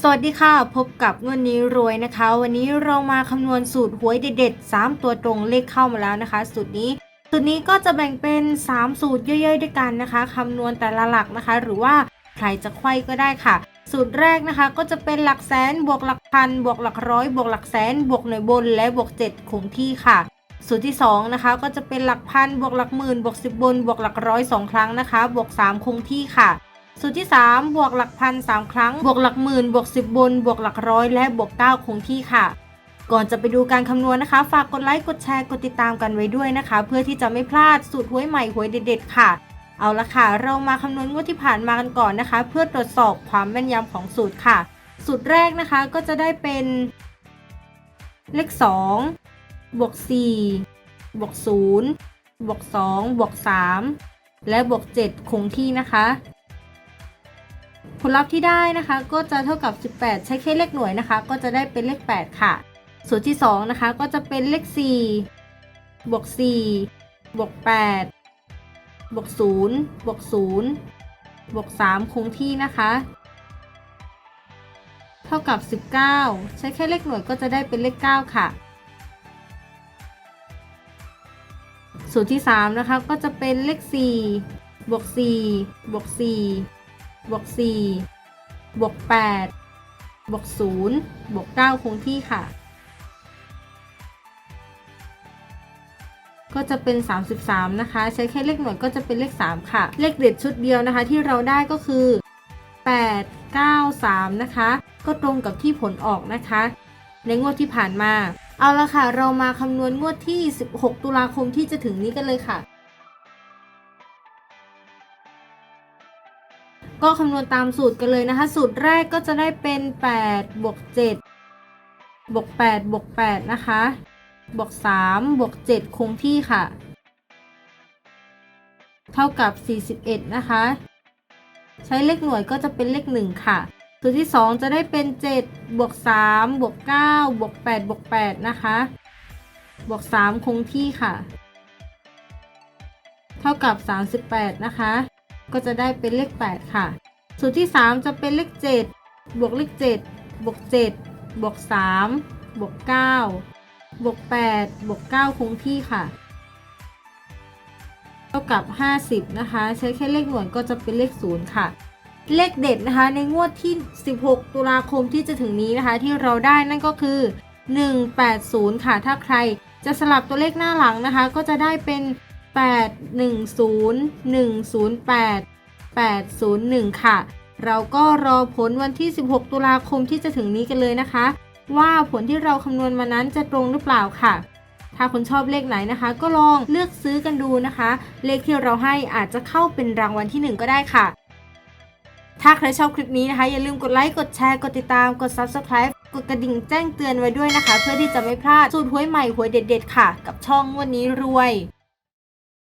สวัสดีค่ะ พบกับเงินนี้รวยนะคะ วันนี้เรามาคำนวณสูตรหวยเด็ดๆ 3 ตัวตรงเลขเข้ามาแล้วนะคะ สูตรนี้ สูตรนี้ก็จะแบ่งเป็น 3 สูตรย่อยๆ ด้วยกันนะคะคำนวณแต่ละหลักนะคะ หรือว่าใครจะไขว้ก็ได้ค่ะ สูตรแรกนะคะก็จะเป็นหลักแสนบวกหลักพันบวกหลักร้อยบวกหลักแสนบวกหน่วยบนและบวก 7 คงที่ค่ะ สูตรที่2นะคะก็จะเป็นหลักพันบวกหลักหมื่นบวก10บนบวกหลักร้อยสองครั้งนะคะ บวก 3 คงที่ค่ะ สูตรที่ 3 บวกหลักพันสามครั้ง บวกหลักหมื่น บวก 10 บน บวกหลักร้อย และบวก 9 คงที่ค่ะ ก่อนจะไปดูการคำนวณนะคะ ฝากกดไลค์ กดแชร์ กดติดตามกันไว้ด้วยนะคะ เพื่อที่จะไม่พลาดสูตรหวยใหม่หวยเด็ดๆค่ะ เอาละค่ะ เรามาคำนวณงวดที่ผ่านมากันก่อนนะคะ เพื่อตรวจสอบความแม่นยำของสูตรค่ะ สูตรแรกนะคะก็จะได้เป็น เลข 2 บวก 4 บวก 0 บวก 2 บวก 3 และบวก 7 คงที่นะคะ ผลลัพธ์ที่ได้นะคะก็จะเท่ากับ 18 ใช้แค่เลขหน่วยนะคะ ก็จะได้เป็นเลข 8 ค่ะสูตรที่ 2 นะคะ ก็จะเป็นเลข 4 บวก 4 บวก 8 บวก 0 บวก 0 บวก 3 คงที่นะคะ เท่ากับ 19 ใช้แค่เลขหน่วยก็จะได้เป็นเลข 9 ค่ะสูตรที่ 3 นะคะ ก็จะเป็นเลข 4 บวก 4 บวก 4 บวก4บวก8บวก0บวก9คงที่ค่ะ ก็จะเป็น 33 นะคะ ใช้แค่เลขหน่วยก็จะเป็นเลข 3 ค่ะ เลขเด็ดชุดเดียวนะคะ ที่เราได้ก็คือ 8 9 3 นะคะ ก็ตรงกับที่ผลออกนะคะ ในงวดที่ผ่านมา เอาละค่ะ เรามาคำนวณงวดที่ 16 ตุลาคมที่จะถึงนี้กันเลยค่ะ ก็คำนวณตามสูตรกันเลยนะคะ สูตรแรกก็จะได้เป็น 8 บวก 7 บวก 8 บวก 8 นะคะ บวก 3 บวก 7 คงที่ค่ะ เท่ากับ 41 นะคะ ใช้เลขหน่วยก็จะเป็นเลข 1 ค่ะ สูตรที่ 2 จะได้เป็น 7 บวก 3 บวก 9 บวก 8 บวก 8 นะคะ บวก 3 คงที่ค่ะ เท่ากับ 38 นะคะ ก็จะได้เป็นเลข 8 ค่ะ สูตรที่ 3 จะเป็นเลข 7 บวกเลข 7 บวก 7 บวก 3 บวก 9 บวก 8 บวก 9 คงที่ค่ะเท่ากับ 50 นะคะ ใช้แค่เลขหน่วยก็จะเป็นเลข 0 ค่ะ เลขเด็ดนะคะ ในงวดที่ 16 ตุลาคมที่จะถึงนี้นะคะ ที่เราได้นั่นก็คือ 180 ค่ะ ถ้าใครจะสลับตัวเลขหน้าหลังนะคะ ก็จะได้เป็น 810 108 801 ค่ะ เราก็รอผลวันที่ 16 ตุลาคมที่จะถึงนี้กันเลยนะคะ ว่าผลที่เราคำนวณมานั้นจะตรงหรือเปล่าค่ะ ถ้าคุณชอบเลขไหนนะคะ ก็ลองเลือกซื้อกันดูนะคะ เลขที่เราให้อาจจะเข้าเป็นรางวัลที่ 1 ก็ได้ค่ะ ถ้าใครชอบคลิปนี้นะคะ อย่าลืมกดไลค์กดแชร์กดติดตามกด Subscribe กดกระดิ่งแจ้งเตือนไว้ด้วยนะคะ เพื่อที่จะไม่พลาดสูตรหวยใหม่หวยเด็ด ๆ ค่ะ กับช่องงวันนี้รวย